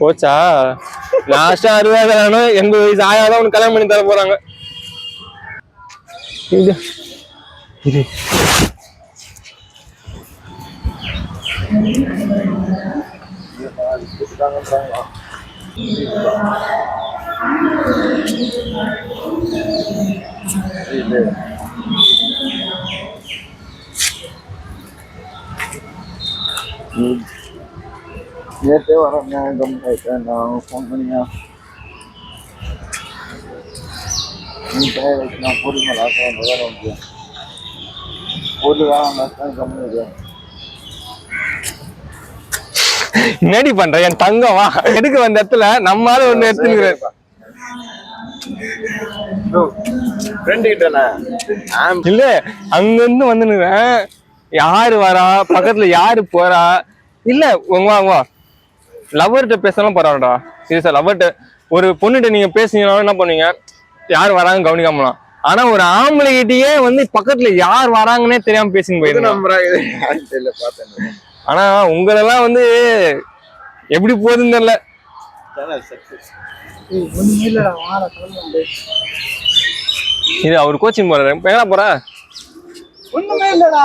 போச்சா? லாஸ்டா அறுபது கல்யாணம் எண்பது வயசு ஆயாதான் உனக்கு கல்யாணம் பண்ணி தர போறாங்க. இது இது. நேற்றே வரேன். கம் ஆயிட்டேன் நான் ஃபோன் பண்ணியா? நான் பொறுமை லாஸ்ட்டாக வேலை வந்து பொருள் வேணாம் லாஸ்ட்டாக கம்மி இருக்கு என்னடி பண்ற? என் தங்கம் வா. எடுக்க வந்த இடத்துல நம்மளால ஒண்ணு எடுத்துக்கிறேன் இல்ல அங்க இருந்து வந்துனுறேன் யாரு வரா? பக்கத்துல யாரு போறா? இல்ல உங்க வா, லவர்கிட்ட பேசலாம் பரவாயில்லடா. சீரியஸா லவர்கிட்ட ஒரு பொண்ணுகிட்ட நீங்க பேசுனீங்கன்னா என்ன பண்ணுவீங்க? யார் வராங்க கவனிக்காமலாம். ஆனா ஒரு ஆம்பளை கிட்டயே வந்து பக்கத்துல யார் வராங்கன்னே தெரியாம பேசின்னு பார்த்தேன். ஆனா உங்களெல்லாம் வந்து எப்படி போகுதுன்னு தெரியல. இது அவர் கோச்சிங் போறாரு. எங்கடா போற? ஒண்ணுமே இல்லடா.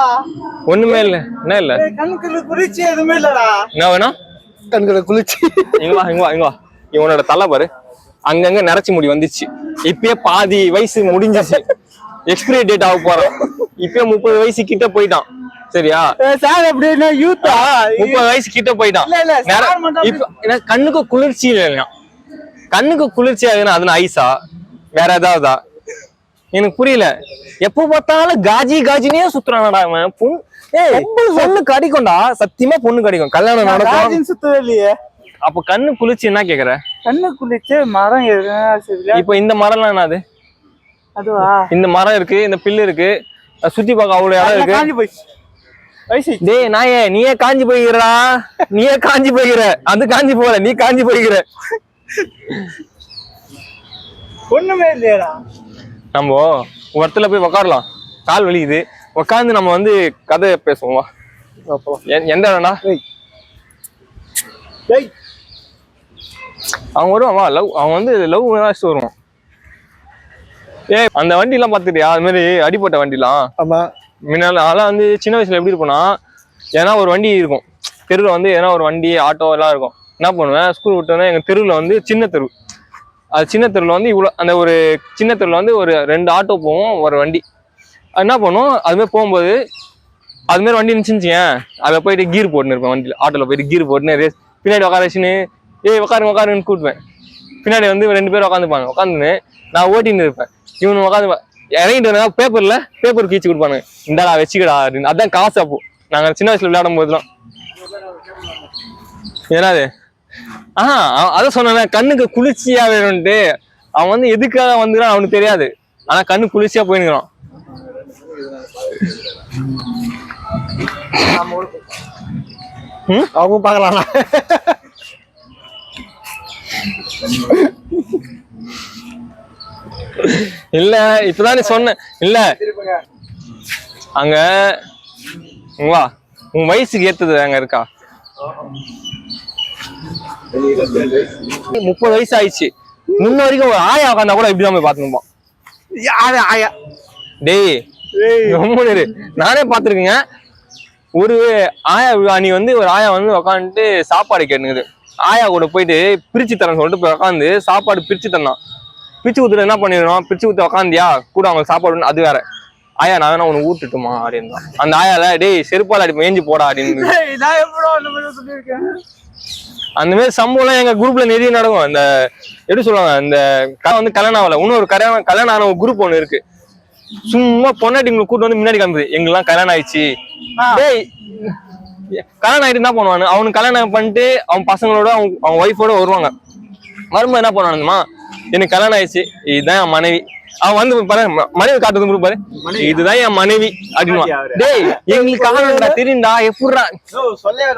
ஒண்ணுமே இல்ல. என்ன இல்ல? கணக்குல குறிச்சி எதுவுமே இல்லடா. என்ன வேணும்? கண்களை குளிச்சு. இங்க வா இங்க வா இங்க வா. இவனோட தலை பாரு. அங்கங்க நரைச்சி முடி வந்துச்சு. இப்பயே பாதி வயசு முடிஞ்சிச்சு. எக்ஸ்பிரி டேட் ஆக போறான் இப்பயே முப்பது வயசு கிட்ட போயிட்டான். சரியா? சார் எப்படின்னா யூத்தா முப்பது வயசு கிட்ட போயிட்டான். இப்ப கண்ணுக்கு குளிர்ச்சி இல்லையா? கண்ணுக்கு குளிர்ச்சி ஆகுதுன்னா அதுல ஐஸா வேற ஏதாவதா எனக்கு புரியல. எப்ப பார்த்தாலும் காஜி காஜினே சுத்துறானடா அவன். பொண்ணு பொண்ணு கடிக்கும்டா. சத்தியமா பொண்ணு கடிக்கும். கல்யாணம் நடக்கும். சுத்தவே இல்லையே. அப்ப கண்ணு குளிர்ச்சி என்ன கேக்குற? கண்ணு குளிச்சு மரம் இப்ப இந்த மரம்லாம் என்னது? அதுவா? இந்த மரம் இருக்கு இந்த பில்லு இருக்கு. சுத்தி பார்க்க அவ்வளவு இடம் இருக்கு. டேய் நாயே நீயே காஞ்சி போய்கிறா நீயே காஞ்சி போய்கிற அது காஞ்சி போகல நீ காஞ்சி போய்கிற ஒண்ணுமே இல்லையடா. நம்ம ஒரு இடத்துல போய் உக்காரலாம். கால் வலிக்குது. உட்காந்து நம்ம வந்து கதை பேசுவோம் எந்த டேய். அவன் வருவான் வா. லவ் அவன் வந்து லவ் வச்சுட்டு வருவான் ஏய் அந்த வண்டிலாம் பார்த்துட்டியா அது மாதிரி அடிப்பட்ட வண்டிலாம். ஆமா. முன்னால அதெல்லாம் வந்து சின்ன வயசுல எப்படி இருப்போம்னா ஏன்னா ஒரு வண்டி இருக்கும். தெருவில் வந்து ஏன்னா ஒரு வண்டி ஆட்டோ எல்லாம் இருக்கும். என்ன பண்ணுவேன்? ஸ்கூல் விட்டோன்னே எங்கள் தெருவில் வந்து சின்ன தெரு. அது சின்ன தெருவில் வந்து இவ்வளோ அந்த ஒரு சின்ன தெருவில் வந்து ஒரு ரெண்டு ஆட்டோ போகும் ஒரு வண்டி. அது என்ன பண்ணும் அதுமாரி போகும்போது அதுமாரி வண்டி இருந்துச்சுன்னு அதில் போயிட்டு கீர் போட்டுன்னு இருப்பேன் வண்டியில். ஆட்டோவில் போயிட்டு கீர் போட்டுன்னு ரேஸ் பின்னாடி உட்கார வச்சுன்னு ஏய் உட்காருங்க உட்காருன்னு கூட்டுவேன் பின்னாடி வந்து ரெண்டு பேரும் உட்காந்துப்பாங்க உட்காந்துன்னு நான் ஓட்டின்னு இருப்பேன். இவனு உட்காந்து இறங்கிட்டு வந்தா பேப்பரில் பேப்பர் கீச்சு கொடுப்பானுங்க. இந்தாடா வச்சுக்கடா அப்படின்னு. அதான் காசு அப்போ. நாங்கள் சின்ன வயசில் விளையாடும் போதுலாம். என்னது? ஆஹா அதான் சொன்னேன் கண்ணுக்கு குளிர்ச்சியா வேணும்ட்டு அவன் வந்து எதுக்காக வந்துக்கிறான் அவனுக்கு தெரியாது. ஆனா கண்ணு குளிர்ச்சியா போயினுக்கிறான். ம்? அவங்க பார்க்கலாம். இல்ல இப்பதான் நீ சொன்ன இல்ல. அங்க வா உன் வயசுக்கு ஏத்தது அங்க இருக்கா? முப்பது வயசு ஆயிடுச்சு முன்ன வரைக்கும் ஒரு ஆயா உட்காந்தா கூட இப்படிதான் போய் பாத்துருப்போம் யாரு ஆயா டேய் கம்முனு இரு. நானே பாத்துருக்கேங்க ஒரு ஆயா நீ வந்து ஒரு ஆயா வந்து உக்காந்துட்டு சாப்பாடு கேட்டுங்குது ஆயா கூட போயிட்டு பிரிச்சு தரேன் சொல்லிட்டு போய் உட்காந்து சாப்பாடு பிரிச்சு தந்தான். பிரிச்சு ஊத்துட்டு என்ன பண்ணிடணும் பிரிச்சு ஊத்து உக்காந்தியா? கூட அவங்களுக்கு சாப்பாடு அது வேற. ஆயா நான் வேணா உனக்கு ஊட்டுட்டுமா அப்படின்னு அந்த ஆயால டேய் செருப்பால் அடி ஏஞ்சி போடா அப்படின்னு அந்த மாதிரி அந்த சம்பவம்லாம் எங்க குரூப்ல நிறைய நடக்கும். இந்த எப்படி சொல்லுவாங்க இந்த க- வந்து கல்யாணம் ஆகல இன்னொரு கல்யாணம் கல்யாணம் ஆன குரூப் ஒன்று இருக்கு. சும்மா பொன்னாட்டிங்களை கூட்டு வந்து முன்னாடி காமிது எங்கெல்லாம் கல்யாணம் ஆயிடுச்சு. டேய் கல்யாணம் ஆயிட்டு என்ன பண்ணுவானு அவனுக்கு கல்யாணம் பண்ணிட்டு அவன் பசங்களோட அவங்க அவங்க ஒய்ஃபோட வருவாங்க. வரும்போது என்ன பண்ணுவானுமா எனக்கு கல்யாணம் ஆயிடுச்சு. இதுதான் என் மனைவி. அவன் வந்து பாரு மனைவி காட்டுறது குரூப் பாரு. இதுதான் என் மனைவி அப்படின்னு யாரு? டேய் எங்களுக்கு கல்யாணம் தெரியும்டா எப்படிடா? சொல்ல